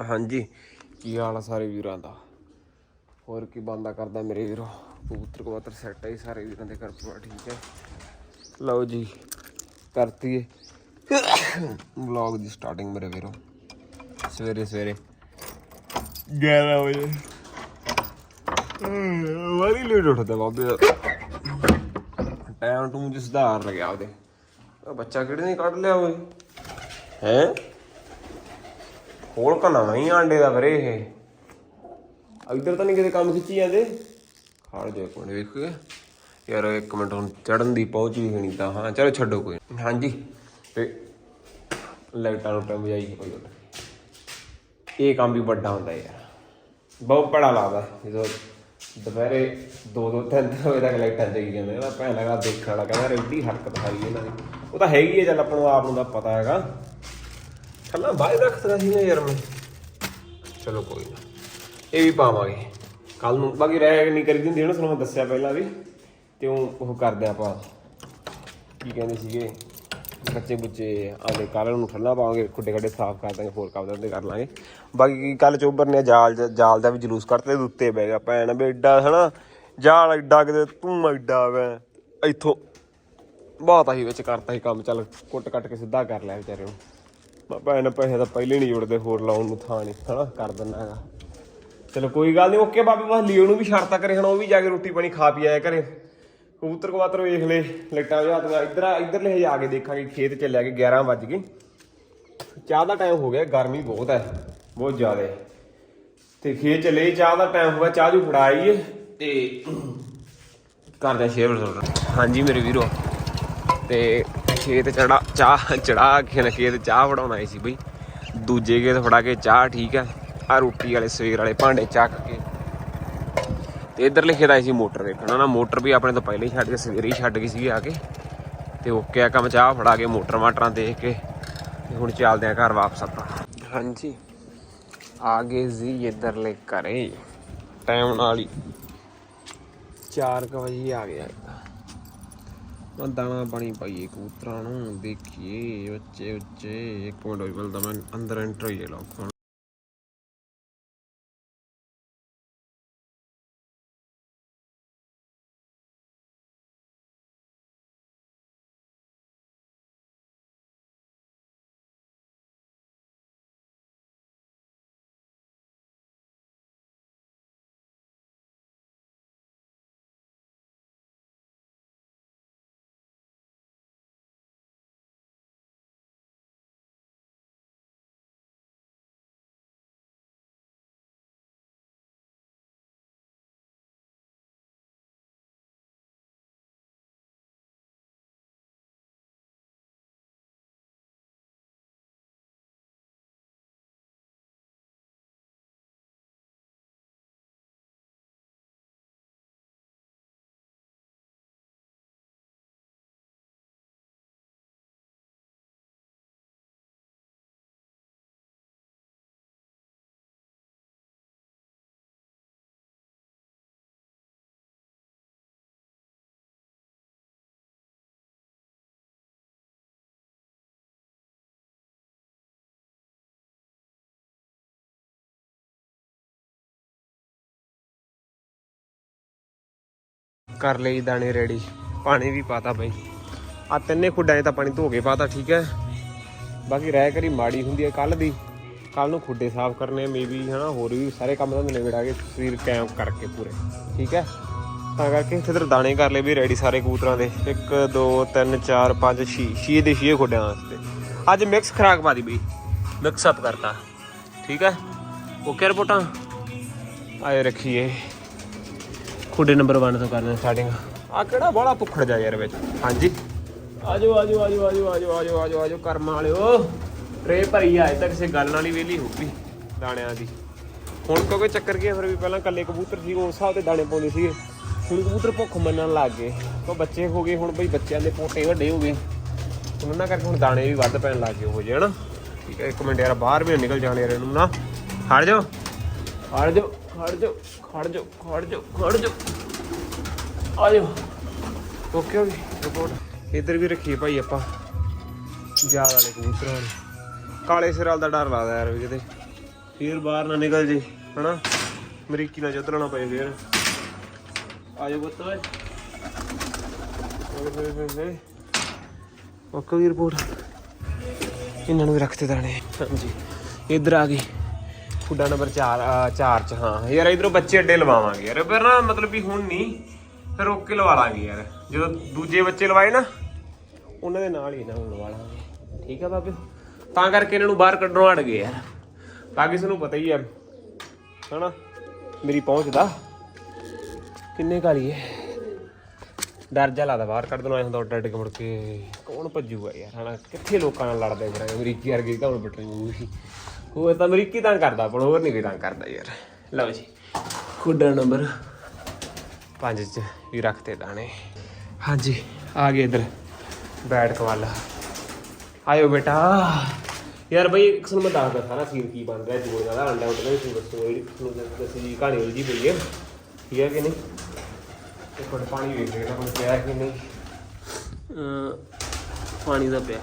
ਹਾਂਜੀ। ਕੀ ਹਾਲ ਆ ਸਾਰੇ ਵੀਰਾਂ ਦਾ? ਹੋਰ ਕੀ ਬੰਦਾ ਕਰਦਾ ਮੇਰੇ ਵੀਰੋ? ਕਬੂਤਰ ਕਬੂਤਰ ਸੈੱਟ ਹੈ ਸਾਰੇ ਵੀਰਾਂ ਦੇ ਘਰ ਪੂਰਾ, ਠੀਕ ਹੈ? ਲਓ ਜੀ, ਕਰਤੀ ਏ। ਵਲੌਗ ਦੀ ਸਟਾਰਟਿੰਗ ਮੇਰੇ ਵੀਰੋ। ਸਵੇਰੇ ਸਵੇਰੇ। 11 ਵਜੇ। ਵਾਰੀ ਲੇਟ ਉੱਠਦਾ ਬਾਬੇ ਦਾ। ਟਾਈਮ ਟੂ ਜਿ ਸੁਧਾਰ ਲੱਗਿਆ ਉਹਦੇ। ਬੱਚਾ ਕਿਹੜੇ ਨੇ ਕੱਢ ਲਿਆ ਓਏ? ਹੈ? ਖੋਲ ਕਾ ਨਵਾਂ ਹੀ ਆਂਡੇ ਦਾ ਫਿਰ ਇਹ। ਇੱਧਰ ਤਾਂ ਨਹੀਂ ਕਿਤੇ ਕੰਮ ਖਿੱਚੀ ਜਾਂਦੇ? ਖੜ ਜਾ ਮਿੰਟ ਵੇਖੀਏ ਯਾਰ ਇੱਕ ਮਿੰਟ ਹੁਣ ਚੜਨ ਦੀ ਪਹੁੰਚ ਵੀ ਨਹੀਂ ਤਾਂ। ਹਾਂ ਚਲੋ ਛੱਡੋ ਕੋਈ। ਹਾਂਜੀ। ਤੇ ਲਾਈਟਾਂ ਨੂੰ ਟਾਈਮ ਜਾਈ ਕੋਈ ਗੱਲ। ਇਹ ਕੰਮ ਵੀ ਵੱਡਾ ਹੁੰਦਾ ਯਾਰ। ਬਹੁਤ ਬੜਾ ਲੱਗਦਾ। ਜਦੋਂ ਦੁਪਹਿਰੇ 2 2 3 ਵਜੇ ਤੱਕ ਲਾਈਟਾਂ ਚਾਹੀ ਜਾਂਦੇ ਨਾ। ਭੈਣ ਲਗਾ ਦੇਖਣ ਵਾਲਾ ਕਹਿੰਦਾ ਰੈਡੀ ਹਰਕਤ ਹਾਈ ਇਹਨਾਂ ਦੀ। ਉਹ ਤਾਂ ਹੈਗੀ ਹੈ ਚੱਲ ਆਪਾਂ ਨੂੰ ਆਪ ਨੂੰ ਤਾਂ ਪਤਾ ਹੈਗਾ। ਥੱਲਾ ਬਾਹਰ ਰੱਖਦਾ ਸੀ ਨਾ ਯਾਰ ਮੈਂ। ਚਲੋ ਕੋਈ ਨਾ। ਇਹ ਵੀ ਪਾਵਾਂਗੇ। ਕੱਲ ਨੂੰ ਬਾਕੀ ਰਹਿ ਨਹੀਂ ਕਰੀ ਦਿੰਦੀ ਨਾ ਤੁਹਾਨੂੰ ਮੈਂ ਦੱਸਿਆ ਪਹਿਲਾਂ ਵੀ, ਤੇ ਉਹ ਉਹ ਕਰਦੇ ਆਪਾਂ। ਕੀ ਕਹਿੰਦੇ ਸੀਗੇ? ਬੱਚੇ ਬੁੱਚੇ ਆਦੇ ਕੱਲ ਨੂੰ ਠੱਲਾ ਪਾਵਾਂਗੇ, ਖੁੱਡੇ ਖੱਡੇ ਸਾਫ਼ ਕਰ ਦਾਂਗੇ, ਹੋਰ ਕੰਮ ਤੇ ਕਰ ਲਾਂਗੇ। ਬਾਕੀ ਕੱਲ ਚੋਬਰ ਨੇ ਜਾਲ ਜਾਲ ਦਾ ਵੀ ਜਲੂਸ ਕੱਢਤੇ ਤੇ ਉੱਤੇ ਬਹਿ ਗਿਆ ਭੈਣ, ਵੀ ਐਡਾ ਹਨਾ, ਜਾਲ ਐਡਾ ਕਿਤੇ ਤੂੰ ਐਡਾ ਵੈ। ਇੱਥੋਂ ਬਹੁਤ ਆਹੀ ਵਿੱਚ ਕਰਤਾ ਸੀ ਕੰਮ, ਚੱਲ ਕੁੱਟ ਕੱਟ ਕੇ ਸਿੱਧਾ ਕਰ ਲਿਆ ਵਿਚਾਰੇ ਨੂੰ। ਮੈਂ ਭੈਣ, ਪੈਸੇ ਤਾਂ ਪਹਿਲੇ ਨਹੀਂ ਜੁੜਦੇ, ਹੋਰ ਲਾਉਣ ਨੂੰ ਥਾਂ ਨਹੀਂ, ਹਨਾ? ਕਰ ਦਿੰਦਾ ਹੈਗਾ। ਚਲੋ, ਕੋਈ ਗੱਲ ਨਹੀਂ, ਓਕੇ ਬਾਬੇ ਬਸ ਲਿਓ ਨੂੰ ਵੀ ਛੱਡਤਾ ਕਰੇ ਹੁਣ ਉਹ ਵੀ ਜਾ ਕੇ ਰੋਟੀ ਪਾਣੀ ਖਾ ਪੀ ਆਇਆ ਘਰੇ। ਕਬੂਤਰ ਕਬੂਤਰ ਵੇਖ ਲੈ ਲੇਟਾਂ ਜਾਤੀਆਂ ਇੱਧਰ ਇੱਧਰ ਲੈ ਜਾ ਕੇ ਦੇਖਾਂਗੇ, ਖੇਤ ਚੱਲਿਆ ਕਿ 11 ਵੱਜ ਗਏ। ਚਾਹ ਦਾ ਟਾਈਮ ਹੋ ਗਿਆ, ਗਰਮੀ ਬਹੁਤ ਹੈ, ਬਹੁਤ ਜ਼ਿਆਦਾ। ਤੇ ਖੇਤ ਚੱਲੇ ਚਾਹ ਦਾ ਟਾਈਮ ਹੋਇਆ ਚਾਹ ਜੂ ਫੜਾਈਏ। ਤੇ ਕਰਦੇ ਸ਼ੇਅਰ ਹਾਂਜੀ, ਮੇਰੇ ਵੀਰੋ। ਤੇ ਖੇਤ ਚੜਾ ਚਾਹ ਚੜਾ ਕੇ ਨਾ ਖੇਤ ਚਾਹ ਫੜਾਉਣਾ ਆਏ ਸੀ ਬਈ। ਦੂਜੇ ਖੇਤ ਫੜਾ ਕੇ ਚਾਹ, ਠੀਕ ਹੈ ਆ ਰੋਟੀ ਵਾਲੇ, ਸਵੇਰ ਵਾਲੇ ਭਾਂਡੇ ਚੱਕ ਕੇ। ਤੇ ਇਧਰ ਲਿਖੇ ਦਾ ਸੀ ਮੋਟਰ ਵੇਖਣਾ। ਨਾ ਮੋਟਰ ਵੀ ਆਪਣੇ ਤੋਂ ਪਹਿਲਾਂ ਹੀ ਛੱਡ ਕੇ, ਸਵੇਰੇ ਹੀ ਛੱਡ ਗਈ ਸੀ ਆ ਕੇ। ਤੇ ਓਕੇ ਆ ਕੰਮ ਚਾਹ ਫੜਾ ਕੇ ਮੋਟਰ ਮਾਟਰਾਂ ਦੇਖ ਕੇ। ਤੇ ਹੁਣ ਚੱਲਦੇ ਆ ਘਰ ਵਾਪਸ ਆਪਾਂ। ਹਾਂਜੀ। ਆ ਗਏ ਜੀ ਇਧਰਲੇ ਘਰੇ। ਟਾਈਮ ਨਾਲ ਹੀ 4 ਵਜੇ ਆ ਗਿਆ। ਮੈਂ ਦਾਣਾ ਪਾਣੀ ਪਾਈਏ, ਕਬੂਤਰਾਂ ਨੂੰ ਦੇਖੀਏ ਉੱਚੇ ਉੱਚੇ ਇੱਕ ਮਿੰਟ ਹੋਈ ਬਲਦਾ ਮੈਂ ਅੰਦਰ ਐਂਟਰ ਹੋਈਏ ਲੋਕ ਕਰ ਲਈ ਦਾਣੇ ਰੈਡੀ। ਪਾਣੀ ਵੀ ਪਾਤਾ ਬਈ। ਆ ਤਿੰਨੇ ਖੁੱਡਾਂ 'ਚ ਤਾਂ ਪਾਣੀ ਧੋ ਕੇ ਪਾਤਾ, ਠੀਕ ਹੈ। ਬਾਕੀ ਰਹਿ ਕਰੀ ਮਾੜੀ ਹੁੰਦੀ ਹੈ ਕੱਲ ਦੀ। ਕੱਲ ਨੂੰ ਖੁੱਡੇ ਸਾਫ਼ ਕਰਨੇ ਮੇਬੀ ਹਨਾ, ਹੋਰ ਵੀ ਸਾਰੇ ਕੰਮ ਤਾਂ ਨਿਬੇੜਾ ਕੇ ਸਰੀਰ ਕੈਂਪ ਕਰਕੇ ਪੂਰੇ, ਠੀਕ ਹੈ। ਤਾਂ ਕਰਕੇ ਇੱਥੇ ਤੇ ਦਾਣੇ ਕਰ ਲਏ ਵੀ ਰੈਡੀ ਸਾਰੇ ਕਬੂਤਰਾਂ ਦੇ। 1 2 3 4 5 6 6 ਦੇ 6 ਖੁੱਡਿਆਂ ਵਾਸਤੇ। ਅੱਜ ਮਿਕਸ ਖਰਾਕ ਪਾ ਦੀ ਬਈ। ਮਿਕਸ ਅਪ ਕਰਤਾ। ਠੀਕ ਹੈ। ਓਕੇ ਰਿਪੋਰਟਾਂ। ਆਏ ਰੱਖੀਏ। ਖੁੱਡੇ ਨੰਬਰ 1 ਤੋਂ ਕਰਦੇ ਸਟਾਰਟਿੰਗ ਆ ਕਿਹੜਾ ਬੜਾ ਭੁੱਖੜ ਜਾ ਯਾਰ ਵਿੱਚ? ਹਾਂਜੀ। ਆਜੋ ਆਜੋ ਆਜੋ ਆਜੋ ਆਜੋ ਆਜੋ ਆਜੋ ਆਜੋ ਕਰਮ ਵਾਲਿਓ। ਟਰੇ ਭਰੀ ਆ ਅਜੇ ਤੱਕ ਕਿਸੇ ਗੱਲ ਨਾਲ ਹੀ ਵੇਲੀ ਹੋਊਗੀ ਦਾਣਿਆਂ ਦੀ। ਹੁਣ ਕਿਉਂਕਿ ਚੱਕਰ ਕੀ ਫਿਰ ਵੀ ਪਹਿਲਾਂ ਕੱਲੇ ਕਬੂਤਰ ਸੀ ਉਸ ਹਿਸਾਬ ਤੇ ਦਾਣੇ ਪਾਉਂਦੇ ਸੀਗੇ। ਹੁਣ ਕਬੂਤਰ ਭੁੱਖ ਮੰਨਣ ਲੱਗ ਗਏ। ਕੋ ਬੱਚੇ ਹੋ ਗਏ ਹੁਣ ਬਈ ਬੱਚਿਆਂ ਦੇ ਪੋਟੇ ਵੱਡੇ ਹੋ ਗਏ। ਉਹਨਾਂ ਕਰਕੇ ਹੁਣ ਦਾਣੇ ਵੀ ਵੱਧ ਪੈਣ ਲੱਗ ਗਏ ਹੋ ਜੇ ਹਨਾ? ਠੀਕ ਹੈ ਇੱਕ ਮਿੰਟ ਯਾਰ ਬਾਹਰ ਵੀ ਨਿਕਲ ਜਾਣ ਯਾਰ ਇਹਨੂੰ ਨਾ। ਖੜ ਜਾਓ। ਖੜ ਜਾਓ। ਖੜ ਜਾਓ ਖੜ ਜਾਓ ਖੜ ਜਾਓ ਖੜ ਜਾਓ ਆ ਜਾਓ। ਓਕੇ ਹੋ ਗਈ ਰਿਪੋਰਟ ਇੱਧਰ ਵੀ ਰੱਖੀ ਭਾਈ ਆਪਾਂ। ਜਾਲ ਵਾਲੇ ਕਬੂਤਰਾਂ ਨੂੰ। ਕਾਲੇ ਸਿਰ ਵਾਲ ਦਾ ਡਰ ਲੱਗਦਾ ਯਾਰ ਵੀ ਕਿਤੇ। ਫੇਰ ਬਾਹਰ ਨਾ ਨਿਕਲ ਜੇ, ਹਨਾ? ਅਮਰੀਕੀ ਨਾਲ ਚੱਦਣਾ ਪਏ ਫੇਰ। ਆ ਜਾ ਪੁੱਤ ਓਏ। ਓਕੇ ਵੀ ਰਿਪੋਰਟ ਇਹਨਾਂ ਨੂੰ ਵੀ ਰੱਖਤੇ ਦਾਣੇ। ਹਾਂਜੀ। ਇੱਧਰ ਆ ਗਈ। ਫੁੱਡਾ ਨੰਬਰ 4 4 ਚ, ਹਾਂ। ਯਾਰ, ਇਧਰੋਂ ਬੱਚੇ ਅੱਡੇ ਲਵਾਵਾਂਗੇ ਯਾਰ। ਫਿਰ ਨਾ, ਮਤਲਬ ਵੀ ਹੁਣ ਨਹੀਂ, ਫਿਰ ਰੋਕ ਕੇ ਲਵਾ ਲਾਂਗੇ ਯਾਰ। ਜਦੋਂ ਦੂਜੇ ਬੱਚੇ ਲਵਾਏ ਨਾ, ਉਹਨਾਂ ਦੇ ਨਾਲ ਹੀ ਇਹਨਾਂ ਨੂੰ ਲਵਾ ਲਾਂਗੇ। ਠੀਕ ਆ ਬਾਬੇ? ਤਾਂ ਕਰਕੇ ਇਹਨਾਂ ਨੂੰ ਬਾਹਰ ਕੱਢਣੋਂ ਹਟ ਗਏ ਯਾਰ। ਤਾਂ ਬਾਕੀ ਤੁਹਾਨੂੰ ਪਤਾ ਹੀ ਆ, ਹਨਾ? ਮੇਰੀ ਪਹੁੰਚ ਦਾ। ਕਿੰਨੇ ਕਾਲੀ ਹੈ ਡਰ ਜਾ ਲੱਗਦਾ ਬਾਹਰ ਕੱਢ ਦੇਣਾ ਹੁੰਦਾ ਉੱਡ ਕੇ ਮੁੜ ਕੇ। ਕੌਣ ਭੱਜੂਗਾ ਯਾਰ, ਹਨਾ? ਕਿੱਥੇ ਲੋਕਾਂ ਨਾਲ ਲੜਦੇ ਫਿਰਾਂਗੇ? ਅਮਰੀਕੀ ਵਰਗੇ ਤਾਂ ਹੁਣ ਬਟਰੀ ਮੂਵੀ ਹੋਰ ਤਾਂ ਅਮਰੀਕੀ ਤਾਂ ਕਰਦਾ ਪਰ ਹੋਰ ਨਹੀਂ ਕੋਈ ਤਾਂ ਕਰਦਾ ਯਾਰ। ਲਓ ਜੀ। ਖੁੱਡਾ ਨੰਬਰ। 5 ਚ ਵੀ ਰੱਖਤੇ ਦਾਣੇ। ਹਾਂਜੀ ਆ ਗਏ ਇੱਧਰ। ਬੈਠ ਕਵਾਲਾ ਆਇਓ ਬੇਟਾ। ਯਾਰ ਬਈ ਇੱਕ ਤੁਹਾਨੂੰ ਮੈਂ ਦੱਸਦਾ ਸਾਰਾ ਸੀਨ ਕੀ ਬਣ ਰਿਹਾ ਜੋੜਦਾ ਦਾ ਅੰਡਾ ਉੱਡਦਾ ਸੀ ਦੱਸੋ ਜਿਹੜੀ ਤੁਹਾਨੂੰ ਦੱਸੀ ਕਹਾਣੀ ਉਲਝੀ ਪਈ ਹੈ। ਠੀਕ ਹੈ ਕਿ ਨਹੀਂ? ਇੱਕ ਮਿੰਟ ਪਾਣੀ ਵੇਖ ਲੈਣਾ ਹੁਣ ਪਿਆ ਕਿ ਨਹੀਂ। ਪਾਣੀ ਦਾ ਪਿਆ।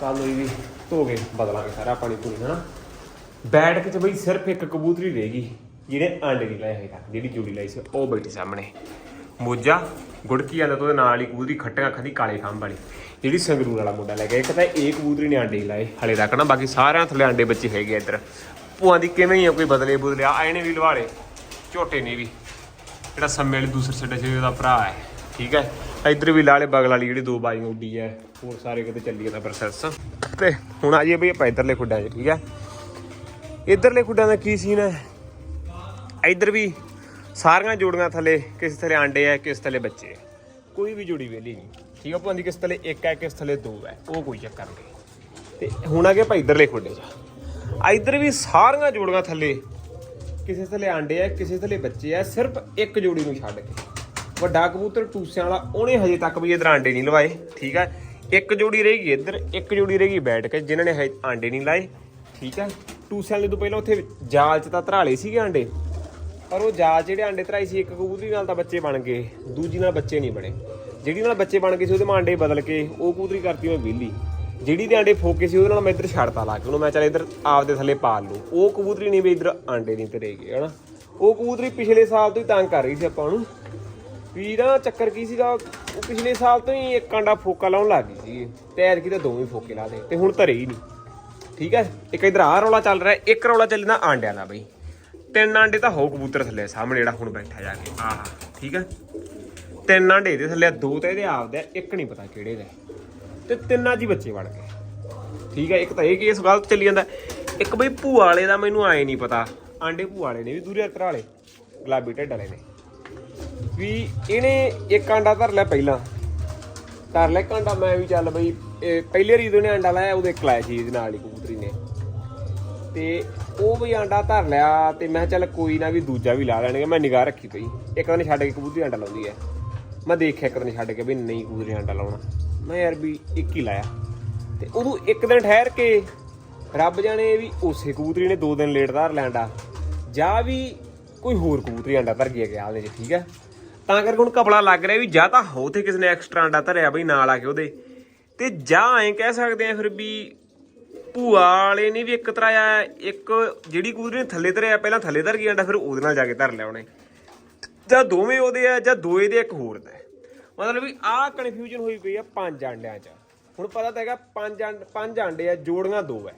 ਕੱਲ ਨੂੰ ਵੀ ਧੋ ਕੇ ਬਦਲਾਂਗੇ ਸਾਰਾ ਪਾਣੀ ਪੂਰੀ, ਹਨਾ? ਬੈਠਕ ਚ ਬਈ ਸਿਰਫ ਇੱਕ ਕਬੂਤਰੀ ਰਹੇਗੀ ਜਿਹਨੇ ਅੰਡੇ ਨਹੀਂ ਲਾਏ ਹੈਗਾ, ਜਿਹੜੀ ਜੋੜੀ ਲਾਈ ਸੀ ਉਹ ਬੈਠੀ ਸਾਹਮਣੇ। ਮੋਜਾ, ਗੁੜਕੀ ਜਾਂਦਾ ਤੇ ਉਹਦੇ ਨਾਲ ਹੀ ਕਬੂਤਰੀ ਖੱਟੀਆਂ ਖਾਦੀ ਕਾਲੇ ਖੰਭ ਵਾਲੀ, ਜਿਹੜੀ ਸੰਗਰੂਰ ਵਾਲਾ ਮੁੰਡਾ ਲੈ ਗਿਆ। ਇੱਕ ਤਾਂ ਇਹ ਕਬੂਤਰੀ ਨੇ ਆਂਡੇ ਹੀ ਲਾਏ, ਹਲੇ ਤੱਕ ਨਾ, ਬਾਕੀ ਸਾਰਿਆਂ ਥੱਲੇ ਆਂਡੇ ਬੱਚੇ ਹੈਗੇ ਆ ਇੱਧਰ। ਭੂਆਂ ਦੀ ਕਿਵੇਂ ਹੀ ਆ, ਕੋਈ ਬਦਲੇ ਬੁਦਲੇ ਆਏ ਨੇ ਵੀ ਲਵਾ ਝੋਟੇ ਨੇ ਵੀ। ਜਿਹੜਾ ਸੰਮੇ ਵਾਲੇ ਦੂਸਰੇ ਸਿੱਟੇ ਸੀ ਉਹਦਾ ਭਰਾ ਹੈ, ਠੀਕ ਹੈ? ਇੱਧਰ ਵੀ ਲਾਲੇ ਬਗਲ ਵਾਲੀ ਜਿਹੜੀ ਦੋ ਬਾਈ ਉੱਡੀ ਹੈ ਹੋਰ ਸਾਰੇ ਕਿਤੇ ਚੱਲੀ ਜਾਂਦਾ ਪ੍ਰੋਸੈਸ ਤੇ ਹੁਣ ਆ ਜਾਈਏ ਬਈ ਆਪਾਂ ਇੱਧਰਲੇ ਖੁੱਡਾਂ 'ਚ, ਠੀਕ ਹੈ ਇੱਧਰਲੇ ਖੁੱਡਾਂ ਦਾ ਕੀ ਸੀਨ ਹੈ ਇੱਧਰ ਵੀ ਸਾਰੀਆਂ ਜੋੜੀਆਂ ਥੱਲੇ ਕਿਸੇ ਥੱਲੇ ਆਂਡੇ ਹੈ ਕਿਸੇ ਥੱਲੇ ਬੱਚੇ। ਹੈ ਕੋਈ ਵੀ ਜੋੜੀ ਵੇਲੀ ਨਹੀਂ। ਠੀਕ ਹੈ ਭਾਂਦੀ ਕਿਸ ਥੱਲੇ ਇੱਕ ਹੈ ਕਿਸ ਥੱਲੇ ਦੋ ਹੈ ਉਹ ਕੋਈ ਚੱਕਰ ਨਹੀਂ। ਤੇ ਹੁਣ ਆ ਗਏ ਭਾਈ ਇੱਧਰਲੇ ਖੁੱਡੇ 'ਚ। ਆ ਇੱਧਰ ਵੀ ਸਾਰੀਆਂ ਜੋੜੀਆਂ ਥੱਲੇ ਕਿਸੇ ਥੱਲੇ ਆਂਡੇ ਹੈ ਕਿਸੇ ਥੱਲੇ ਬੱਚੇ ਹੈ ਸਿਰਫ ਇੱਕ ਜੋੜੀ ਨੂੰ ਛੱਡ ਕੇ। ਵੱਡਾ ਕਬੂਤਰ ਟੂਸਿਆਂ ਵਾਲਾ, ਉਹਨੇ ਹਜੇ ਤੱਕ ਵੀ ਇਧਰ ਆਂਡੇ ਨਹੀਂ ਲਵਾਏ, ਠੀਕ ਹੈ ਇੱਕ ਜੋੜੀ ਰਹੇਗੀ ਇੱਧਰ, ਇੱਕ ਜੋੜੀ ਰਹੇਗੀ ਬੈਠ ਕੇ, ਜਿਨ੍ਹਾਂ ਨੇ ਹਜੇ ਆਂਡੇ ਨਹੀਂ ਲਾਏ, ਠੀਕ ਹੈ ਟੂਸਿਆਂ ਵਾਲੇ ਤੋਂ ਪਹਿਲਾਂ ਉੱਥੇ ਜਾਲ 'ਚ ਤਾਂ ਧਰਾਲੇ ਸੀਗੇ ਆਂਡੇ, ਪਰ ਉਹ ਜਾਲ 'ਚ ਜਿਹੜੇ ਆਂਡੇ ਧਰਾਈ ਸੀ, ਇੱਕ ਕਬੂਤਰੀ ਨਾਲ ਤਾਂ ਬੱਚੇ ਬਣ ਗਏ, ਦੂਜੀ ਨਾਲ ਬੱਚੇ ਨਹੀਂ ਬਣੇ। ਜਿਹੜੀ ਨਾਲ ਬੱਚੇ ਬਣ ਗਏ ਸੀ, ਉਹਦੇ ਮਾਂ ਆਂਡੇ ਬਦਲ ਕੇ, ਉਹ ਕਬੂਤਰੀ ਕਰਤੀ ਮੈਂ ਵਿਹਲੀ ਜਿਹੜੀ ਦੇ ਆਂਡੇ ਫੋਕੇ ਸੀ, ਉਹਦੇ ਨਾਲ ਮੈਂ ਇੱਧਰ ਛੱਡਤਾ ਲਾ ਕੇ, ਉਹਨੂੰ ਮੈਂ ਚੱਲ ਇੱਧਰ ਆਪਦੇ ਥੱਲੇ ਪਾਲ ਲੂ ਉਹ ਕਬੂਤਰੀ ਨਹੀਂ ਵੀ ਇੱਧਰ ਆਂਡੇ ਨਹੀਂ ਧਰੇਗੇ ਹਨਾ? ਉਹ ਕਬੂਤਰੀ ਪਿਛਲੇ ਸਾਲ ਤੋਂ ਹੀ ਤੰਗ ਕਰ ਰਹੀ ਸੀ ਆਪਾਂ ਨੂੰ। ਵੀ ਨਾ ਚੱਕਰ ਕੀ ਸੀਗਾ? ਉਹ ਪਿਛਲੇ ਸਾਲ ਤੋਂ ਹੀ ਇੱਕ ਆਂਡਾ ਫੋਕਾ ਲਾਉਣ ਲੱਗ ਗਈ ਸੀ ਤੇ ਐਤਕੀ ਤਾਂ ਦੋਵੇਂ ਫੋਕੇ ਲਾ ਦੇ ਤੇ ਹੁਣ ਧਰੇ ਹੀ ਨਹੀਂ। ਠੀਕ ਹੈ? ਇੱਕ ਇਧਰ ਆਹ ਰੌਲਾ ਚੱਲ ਰਿਹਾ। ਇੱਕ ਰੌਲਾ ਚੱਲਦਾ ਆਂਡਿਆਂ ਦਾ ਬਈ। ਤਿੰਨ ਆਂਡੇ ਤਾਂ ਹੋ ਕਬੂਤਰ ਥੱਲੇ ਸਾਹਮਣੇ ਜਿਹੜਾ ਹੁਣ ਬੈਠਾ ਜਾ ਕੇ। ਆਹ ਠੀਕ ਹੈ? ਤਿੰਨ ਆਂਡੇ ਦੇ ਥੱਲੇ ਦੋ ਤਾਂ ਇਹਦੇ ਆਪਦੇ ਆ, ਇੱਕ ਨਹੀਂ ਪਤਾ ਕਿਹੜੇ ਦਾ। ਹੈ। ਤੇ ਤਿੰਨਾਂ 'ਚ ਹੀ ਬੱਚੇ ਬਣ ਗਏ। ਠੀਕ ਹੈ? ਇੱਕ ਤਾਂ ਇਹ ਕੇਸ ਗਲਤ ਚੱਲੀ ਜਾਂਦਾ। ਇੱਕ ਬਈ ਭੂਆ ਵਾਲੇ ਦਾ ਮੈਨੂੰ ਆਏ ਨਹੀਂ ਪਤਾ। ਆਂਡੇ ਭੂਆ ਵਾਲੇ ਨੇ ਵੀ ਦੂਰੇ ਅਤਰ ਵਾਲੇ ਗੁਲਾਬੀ ਢੱਡ ਵਾਲੇ ਨੇ। ਵੀ ਇਹਨੇ ਇੱਕ ਆਂਡਾ ਧਰ ਲਿਆ ਪਹਿਲਾਂ। ਧਰ ਲਿਆ ਇੱਕ ਆਂਡਾ, ਮੈਂ ਵੀ ਚੱਲ ਬਈ, ਇਹ ਪਹਿਲੇ ਰੀਦ ਉਹਨੇ ਆਂਡਾ ਲਾਇਆ, ਉਹਦੇ ਇੱਕ ਲਾਇਆ ਸੀ ਇਹਦੇ ਨਾਲ ਹੀ ਕਬੂਤਰੀ ਨੇ। ਤੇ ਉਹ ਵੀ ਆਂਡਾ ਧਰ ਲਿਆ ਤੇ ਮੈਂ ਕਿਹਾ ਚੱਲ ਕੋਈ ਨਾ ਵੀ ਦੂਜਾ ਵੀ ਲਾ ਲੈਣਗੇ, ਮੈਂ ਨਿਗਾਹ ਰੱਖੀ ਪਈ। ਇੱਕ ਦਿਨ ਛੱਡ ਕੇ ਕਬੂਤਰੀ ਆਂਡਾ ਲਾਉਂਦੀ ਹੈ। ਮੈਂ ਦੇਖਿਆ ਇੱਕ ਦਿਨ ਛੱਡ ਕੇ ਵੀ ਨਹੀਂ ਕਬੂਤਰੀ ਆਂਡਾ ਲਾਉਣਾ। ਮੈਂ ਯਾਰ ਵੀ ਇੱਕ ਹੀ ਲਾਇਆ। ਤੇ ਉਦੋਂ ਇੱਕ ਦਿਨ ਠਹਿਰ ਕੇ ਰੱਬ ਜਾਣੇ ਵੀ ਉਸੇ ਕਬੂਤਰੀ ਨੇ ਦੋ ਦਿਨ ਲੇਟ ਧਾਰ ਲੈਂਦਾ ਜਾਂ ਵੀ ਕੋਈ ਹੋਰ ਕਬੂਤਰੀ ਆਂਡਾ ਧਰ ਗਿਆ ਗਿਆ ਉਹਦੇ 'ਚ, ਠੀਕ ਹੈ? ਤਾਂ ਕਰਕੇ ਹੁਣ ਕਪੜਾ ਲੱਗ ਰਿਹਾ ਵੀ ਜਾਂ ਤਾਂ ਹੋ ਤੇ ਕਿਸੇ ਨੇ ਐਕਸਟਰਾ ਆਂਡਾ ਧਰਿਆ ਬਈ ਨਾਲ ਆ ਕੇ ਉਹਦੇ। ਤੇ ਜਾਂ ਐਂ ਕਹਿ ਸਕਦੇ ਆ ਫਿਰ ਵੀ ਭੂਆ ਵਾਲੇ ਨੇ ਵੀ ਇੱਕ ਤਰ੍ਹਾਂ ਇੱਕ ਜਿਹੜੀ ਕਬੂਤਰੀ ਨੇ ਥੱਲੇ ਧਰਿਆ, ਪਹਿਲਾਂ ਥੱਲੇ ਧਰ ਗਈ ਆਂਡਾ ਫਿਰ ਉਹਦੇ ਨਾਲ ਜਾ ਕੇ ਧਰ ਲਿਆ ਉਹਨੇ। ਜਾਂ ਦੋਵੇਂ ਉਹਦੇ ਆ, ਜਾਂ ਦੋਏ ਦੇ ਇੱਕ ਹੋਰ ਦਾ। ਮਤਲਬ ਵੀ ਆਹ ਕਨਫਿਊਜ਼ਨ ਹੋਈ ਪਈ ਆ ਪੰਜ ਆਂਡਿਆਂ 'ਚ। ਹੁਣ ਪਤਾ ਤਾਂ ਹੈਗਾ ਪੰਜ ਆਂਡ ਪੰਜ ਆਂਡੇ ਆ, ਜੋੜੀਆਂ ਦੋ ਐ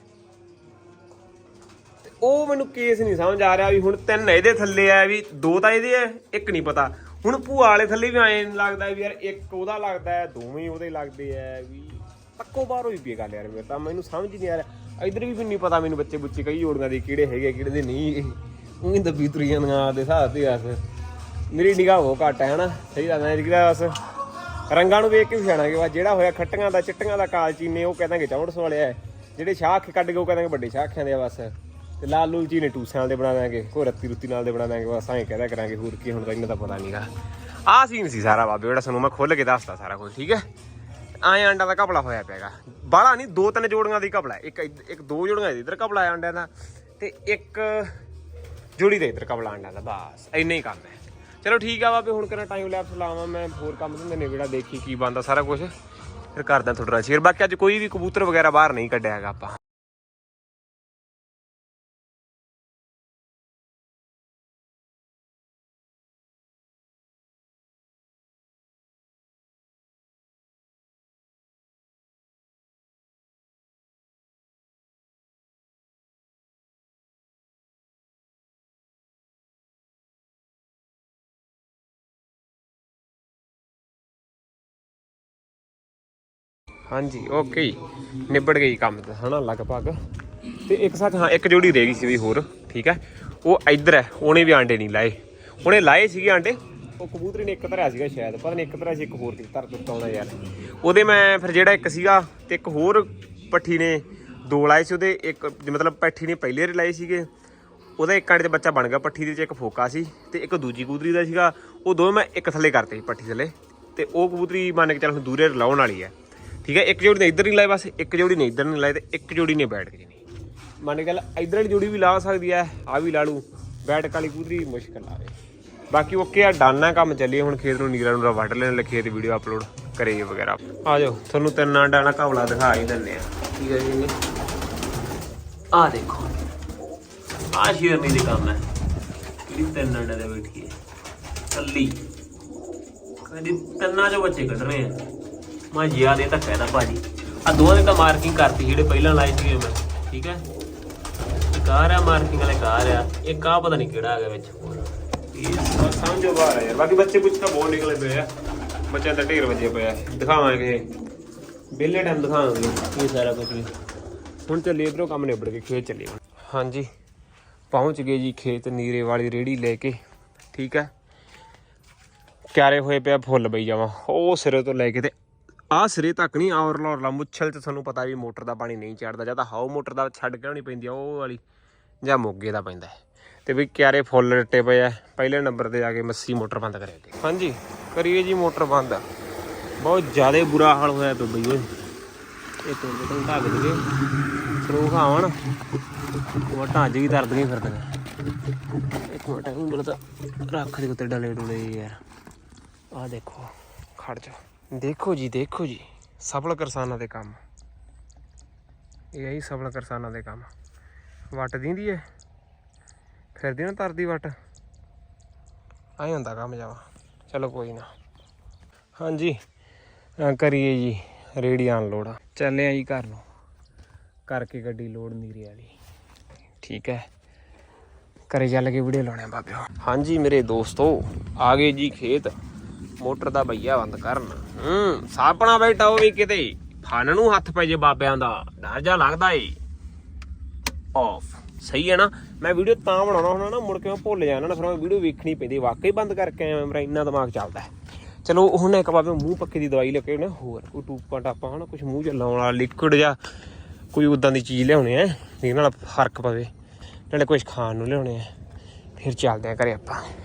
ਉਹ ਮੈਨੂੰ ਕੇਸ ਨਹੀਂ ਸਮਝ ਆ ਰਿਹਾ ਵੀ ਹੁਣ ਤਿੰਨ ਇਹਦੇ ਥੱਲੇ ਆ, ਵੀ ਦੋ ਤਾਂ ਇਹਦੇ ਆ, ਇੱਕ ਨਹੀਂ ਪਤਾ। ਹੁਣ ਭੂਆ ਵਾਲੇ ਥੱਲੇ ਵੀ ਐਂ ਲੱਗਦਾ ਵੀ ਯਾਰ ਇੱਕ ਉਹਦਾ ਲੱਗਦਾ ਹੈ, ਦੋਵੇਂ ਉਹਦੇ ਲੱਗਦੇ ਆ ਵੀ ਪੱਕੋ ਬਾਹਰ ਹੋਈ ਪਈ ਗੱਲ ਯਾਰ ਮੇਰੇ ਤਾਂ ਮੈਨੂੰ ਸਮਝ ਨਹੀਂ ਆ ਰਿਹਾ। ਇਧਰ ਵੀ ਨਹੀਂ ਪਤਾ ਮੈਨੂੰ ਬੱਚੇ ਬੁੱਚੇ ਕਈ ਜੋੜੀਆਂ ਦੇ ਕਿਹੜੇ ਹੈਗੇ ਕਿਹੜੇ ਦੇ ਨਹੀਂ। ਉਹੀ ਦੱਬੀ ਬੀਤਰੀਆਂ ਦੀਆਂ ਦੇ ਹਿਸਾਬ ਤੇ ਆਸ ਮੇਰੀ ਨਿਗਾਹ ਉਹ ਘੱਟ ਹੈ ਹਨਾ, ਸਹੀ ਲੱਗਦਾ ਇਹ ਬਸ। ਰੰਗਾਂ ਨੂੰ ਵੇਖ ਕੇ ਪਛਾਣਾਂਗੇ ਵਾ ਜਿਹੜਾ ਹੋਇਆ ਖੱਟੀਆਂ ਦਾ, ਚਿੱਟੀਆਂ ਦਾ ਕਾਲ ਚੀਨੇ ਉਹ ਕਹਿੰਦਾਂਗੇ ਚੌੜਸ ਵਾਲੇ ਆ ਜਿਹੜੇ ਸ਼ਾਖ ਕੱਢ ਕੇ ਉਹ ਕਹਿੰਦਾਂਗੇ ਵੱਡੇ ਸ਼ਾਖਿਆਂ ਦੇ ਆ ਬਸ। ਤੇ ਲਾਲ ਲੂਲ ਜੀ ਨੇ ਟੂਸਿਆਂ ਦੇ ਬਣਾ ਦਾਂਗੇ ਕੋ ਰੱਤੀ ਰੁੱਤੀ ਨਾਲ ਦੇ ਬਣਾ ਦਾਂਗੇ ਬਸ ਐਂ ਕਹਿਦਾ ਕਰਾਂਗੇ ਹੋਰ ਕੀ, ਹੁਣ ਤਾਂ ਇਹਨਾਂ ਦਾ ਪਤਾ ਨਹੀਂਗਾ ਆਹ ਸੀਨ ਸੀ ਸਾਰਾ ਬਾਬੇ, ਜਿਹੜਾ ਸਾਨੂੰ ਮੈਂ ਖੁੱਲ ਕੇ ਦੱਸਦਾ ਸਾਰਾ ਕੁਝ ਠੀਕ ਹੈ? ਆਏ ਆਂਡਾ ਦਾ ਕਪੜਾ ਹੋਇਆ ਪਿਆਗਾ ਬਾਲਾ ਨਹੀਂ ਦੋ ਤਿੰਨ ਜੋੜੀਆਂ ਦੀ ਕਪੜਾ ਇੱਕ ਇੱਧ- ਇੱਕ ਦੋ ਜੋੜੀਆਂ ਇਧਰ ਕਪੜਾ ਆਂਡਿਆਂ ਦਾ ਤੇ ਇੱਕ ਜੋੜੀ ਦੇ ਇਧਰ ਕਪੜਾ ਆਂਡਿਆਂ ਦਾ, ਬਸ, ਇੰਨਾ ਹੀ ਕੰਮ ਹੈ। ਚਲੋ ਠੀਕ ਆ ਬਾਬੇ, ਹੁਣ ਕਿਹੜਾ ਟਾਈਮ ਲੈਪਸ ਲਾਵਾਂ ਮੈਂ, ਹੋਰ ਕੰਮ ਧੰਦੇ ਨੇ ਜਿਹੜਾ ਦੇਖੀ, ਕੀ ਬੰਦਾ ਸਾਰਾ ਕੁਝ ਫਿਰ ਕਰਦਾ ਤੁਹਾਡਾ ਸ਼ੇਅਰ ਬਾਕੀ ਅੱਜ ਕੋਈ ਵੀ ਕਬੂਤਰ ਵਗੈਰਾ ਬਾਹਰ ਨਹੀਂ ਕੱਢਿਆ ਹੈਗਾ ਆਪਾਂ। ਹਾਂਜੀ ਓਕੇ ਜੀ। ਨਿਬੜ ਗਈ ਕੰਮ ਤੇ, ਹਨਾ, ਲਗਭਗ। ਤੇ ਇੱਕ ਸੱਚ ਹਾਂ, ਇੱਕ ਜੋੜੀ ਰਹਿ ਗਈ ਸੀ ਵੀ ਹੋਰ, ਠੀਕ ਹੈ? ਉਹ ਇੱਧਰ ਹੈ, ਉਹਨੇ ਵੀ ਆਂਡੇ ਨਹੀਂ ਲਾਏ। ਉਹਨੇ ਲਾਏ ਸੀਗੇ ਆਂਡੇ, ਉਹ ਕਬੂਤਰੀ ਨੇ ਇੱਕ ਧਰਿਆ ਸੀਗਾ ਸ਼ਾਇਦ, ਪਤਾ ਨਹੀਂ, ਇੱਕ ਧਰਿਆ ਸੀ, ਇੱਕ ਹੋਰ ਸੀ, ਧਰ ਦਿੱਤਾ ਹੋਣਾ ਯਾਰ। ਉਹਦੇ ਮੈਂ ਫਿਰ ਜਿਹੜਾ ਇੱਕ ਸੀਗਾ ਤੇ ਇੱਕ ਹੋਰ ਪੱਠੀ ਨੇ, ਦੋ ਲਾਏ ਸੀ ਉਹਦੇ, ਇੱਕ ਮਤਲਬ ਪੱਠੀ ਨੇ ਪਹਿਲੇ ਵਾਰੀ ਲਾਏ ਸੀਗੇ, ਉਹਦਾ ਇੱਕ ਆਂਡੇ ਤੇ ਬੱਚਾ ਬਣ ਗਿਆ ਪੱਠੀ ਦੇ ਵਿੱਚ, ਇੱਕ ਫੋਕਾ ਸੀ ਤੇ ਇੱਕ ਦੂਜੀ ਕਬੂਤਰੀ ਦਾ ਸੀਗਾ, ਉਹ ਦੋਵੇਂ ਮੈਂ ਇੱਕ ਥੱਲੇ ਕਰਤੇ ਪੱਠੀ ਥੱਲੇ। ਤੇ ਉਹ ਕਬੂਤਰੀ ਮੰਨ ਕੇ ਚੱਲ ਹੁਣ ਦੂਰੇ ਲਾਉਣ ਵਾਲੀ ਹੈ। ਠੀਕ ਹੈ, ਇੱਕ ਜੋੜੀ ਨੇ ਇੱਧਰ ਨਹੀਂ ਲਾਏ, ਬਸ ਇੱਕ ਜੋੜੀ ਨੇ ਇੱਧਰ ਨਹੀਂ ਲਾਏ ਤੇ ਇੱਕ ਜੋੜੀ ਨੇ ਬੈਠ ਗਈ ਨਹੀਂ ਮੰਨ ਕੇ ਚੱਲ, ਇੱਧਰ ਵਾਲੀ ਜੋੜੀ ਵੀ ਲਾ ਸਕਦੀ ਹੈ ਆ ਵੀ ਲਾ ਲੂ ਬੈਠ ਵਾਲੀ ਕਬੂਤਰੀ ਮੁਸ਼ਕਲ ਆਵੇ ਬਾਕੀ ਓਕੇ ਆ, ਡਨ ਆ ਕੰਮ, ਚੱਲੀਏ ਹੁਣ ਖੇਤ ਨੂੰ ਨੀਰਾ ਨੂੰ ਵੱਢ ਲੈਣ ਲੱਗੇ ਤੇ ਵੀਡੀਓ ਅਪਲੋਡ ਕਰੀਏ ਵਗੈਰਾ। ਆ ਜਾਓ, ਤੁਹਾਨੂੰ ਤਿੰਨ ਆਂਡਾ ਵਾਲਾ ਦਿਖਾ ਹੀ ਦਿੰਨੇ ਆ ਠੀਕ ਹੈ ਜੀ ਆ ਦੇਖੋ। ਆ ਸ਼ੇਰਨੀ ਦੇ ਕੰਮ ਹੈ। ਕਿਹੜੀ ਤਿੰਨ ਆਂਡੇ ਦੇ ਬੈਠੀ ਹੈ। ਕੱਲੀ। ਕਹਿੰਦੀ ਤਿੰਨਾਂ ਚੋਂ ਬੱਚੇ ਕੱਢ ਰਹੇ ਆ। ਮੈਂ ਜਿਆ ਦੇ ਧੱਕਾ ਇਹਦਾ ਭਾਜੀ। ਆ ਦੋਵਾਂ ਦੀ ਤਾਂ ਮਾਰਕਿੰਗ ਕਰਤੀ ਜਿਹੜੇ ਪਹਿਲਾਂ ਲਾਏ ਸੀਗੇ ਮੈਂ ਠੀਕ ਹੈ? ਇੱਕ ਆ ਮਾਰਕਿੰਗ ਵਾਲੇ ਕਾ ਰਿਹਾ। ਇੱਕ ਆ ਪਤਾ ਨਹੀਂ ਕਿਹੜਾ ਆ ਗਿਆ ਵਿੱਚ। ਹੋਰ ਇਹ ਸਮ- ਸਮਝੋ ਬਾਹਰ ਆ ਯਾਰ। ਬਾਕੀ ਬੱਚੇ ਕੁਝ ਤਾਂ ਬਹੁਤ ਨਿਕਲੇ ਪਏ ਆ। ਬੱਚਿਆਂ ਦਾ ਢੇਰ ਵੱਜੇ ਪਿਆ। ਦਿਖਾਵਾਂਗੇ। ਵਿਹਲੇ ਟਾਈਮ ਦਿਖਾਵਾਂਗੇ। ਇਹ ਸਾਰਾ ਕੁਝ ਵੀ। ਹੁਣ ਚੱਲੀਏ ਬਰੋ ਕੰਮ ਨਿਬੜ ਕੇ ਖੇਤ ਚੱਲੀਏ। ਹਾਂਜੀ। ਪਹੁੰਚ ਗਏ ਜੀ ਖੇਤ ਨੀਰੇ ਵਾਲੀ ਰੇੜੀ ਲੈ ਕੇ ਠੀਕ ਹੈ? ਕਿਆਰੇ ਹੋਏ ਪਿਆ ਫੁੱਲ ਬਈ ਜਾਵਾਂ ਉਹ ਸਿਰੇ ਤੋਂ ਲੈ ਕੇ ਤੇ ਆਹ ਸਿਰੇ ਤੱਕ ਨਹੀਂ ਔਰਲਾ ਔਰਲਾ ਮੁੱਛਲ ਚ ਤੁਹਾਨੂੰ ਪਤਾ ਵੀ ਮੋਟਰ ਦਾ ਪਾਣੀ ਨਹੀਂ ਚੜਦਾ ਜਾਂ ਤਾਂ ਹਾਓ ਮੋਟਰ ਦਾ ਛੱਡ ਕੇ ਆਉਣੀ ਪੈਂਦੀ ਆ ਉਹ ਵਾਲੀ, ਜਾਂ ਮੋਗੇ ਦਾ ਪੈਂਦਾ ਹੈ। ਤੇ ਵੀ ਕਿਆਰੇ ਫੁੱਲ ਰੱਟੇ ਪਏ ਆ, ਪਹਿਲੇ ਨੰਬਰ ਤੇ ਜਾ ਕੇ ਮੱਸੀ ਮੋਟਰ ਬੰਦ ਕਰਿਆ ਜੀ ਹਾਂਜੀ, ਕਰੀਏ ਜੀ ਮੋਟਰ ਬੰਦ। ਬਹੁਤ ਜ਼ਿਆਦਾ ਬੁਰਾ ਹਾਲ ਹੋਇਆ ਪਿਆ ਬਈ ਓਏ। ਇਹ ਤੋਂ ਬਟਨ ਢੱਕ ਦੇ ਸਰੋਖ ਆਵਣ ਉਹ ਢਾਂਜ ਵੀ ਦਰਦੀਆਂ ਫਿਰਦੀਆਂ। ਇੱਕ ਮਿੰਟ ਇਹਨੂੰ ਬੜਾ ਰੱਖ ਦੇ ਉੱਤੇ ਡਲੇ ਡੁਲੇ ਯਾਰ। ਆ ਦੇਖੋ, ਖੜ ਜਾ ਦੇਖੋ ਜੀ ਦੇਖੋ ਜੀ ਸਫਲ ਕਿਸਾਨਾਂ ਦੇ ਕੰਮ। ਇਹ ਹੀ ਸਫਲ ਕਿਸਾਨਾਂ ਦੇ ਕੰਮ। ਵੱਟ ਦਿੰਦੀ ਏ ਫਿਰਦੀ ਨਾ ਤਰਦੀ ਵੱਟ। ਆਏ ਹੁੰਦਾ ਕੰਮ ਜਾਵਾ। ਚਲੋ ਕੋਈ ਨਾ। ਹਾਂਜੀ ਕਰੀਏ ਜੀ ਰੇੜੀ ਅਨਲੋਡ ਚੱਲੇ ਆ ਜੀ ਘਰ ਨੂੰ। ਕਰਕੇ ਗੱਡੀ ਲੋਡ ਨੀਰੇ ਵਾਲੀ ਠੀਕ ਹੈ। ਘਰੇ ਚੱਲ ਕੇ ਵੀਡੀਓ ਲਾਉਣੇ ਆ ਬਾਬਿਓ। ਹਾਂਜੀ ਮੇਰੇ ਦੋਸਤੋ, ਆ ਗਏ ਜੀ ਖੇਤ। ਮੋਟਰ ਦਾ ਬਈਆ ਬੰਦ ਕਰਨ। ਹੂੰ ਸਾਪਣਾ ਬੈਠਾ ਹੋਵੇ ਕਿਤੇ। ਫਨ ਨੂੰ ਹੱਥ ਪੈ ਜੇ ਬਾਬਿਆਂ ਦਾ। ਡਰ ਜਾ ਲੱਗਦਾ ਏ। ਆਫ ਸਹੀ ਹੈ ਨਾ? ਮੈਂ ਵੀਡੀਓ ਤਾਂ ਬਣਾਉਣਾ ਹੁੰਦਾ ਨਾ, ਮੁੜ ਕੇ ਮੈਂ ਭੁੱਲ ਜਾਣਾ ਨਾ, ਫਿਰ ਮੈਂ ਵੀਡੀਓ ਵੇਖਣੀ ਪੈਂਦੀ ਵਾਕਈ ਬੰਦ ਕਰਕੇ ਆਇਆ ਮੇਰਾ ਇੰਨਾ ਦਿਮਾਗ ਚੱਲਦਾ ਚਲੋ, ਹੁਣ ਇੱਕ ਬਾਬੇ ਮੂੰਹ ਪੱਕੇ ਦੀ ਦਵਾਈ ਲੈ ਕੇ ਆਉਣਾ, ਹੋਰ ਕੋਈ ਟੂਪਾਂ ਟਾਪਾਂ ਹਨਾ ਕੁਝ ਮੂੰਹ ਚ ਲਾਉਣ ਵਾਲਾ ਲਿਕਵਿਡ ਜਾਂ ਕੋਈ ਉਦਾਂ ਦੀ ਚੀਜ਼ ਲਿਆਉਣੀ ਹੈ ਜਿਹਦੇ ਨਾਲ ਫ਼ਰਕ ਪਵੇ। ਨਾਲੇ ਕੁਝ ਖਾਣ ਨੂੰ ਲਿਆਉਣੇ ਹੈ ਫਿਰ ਚੱਲਦੇ ਆ ਘਰੇ ਆਪਾਂ।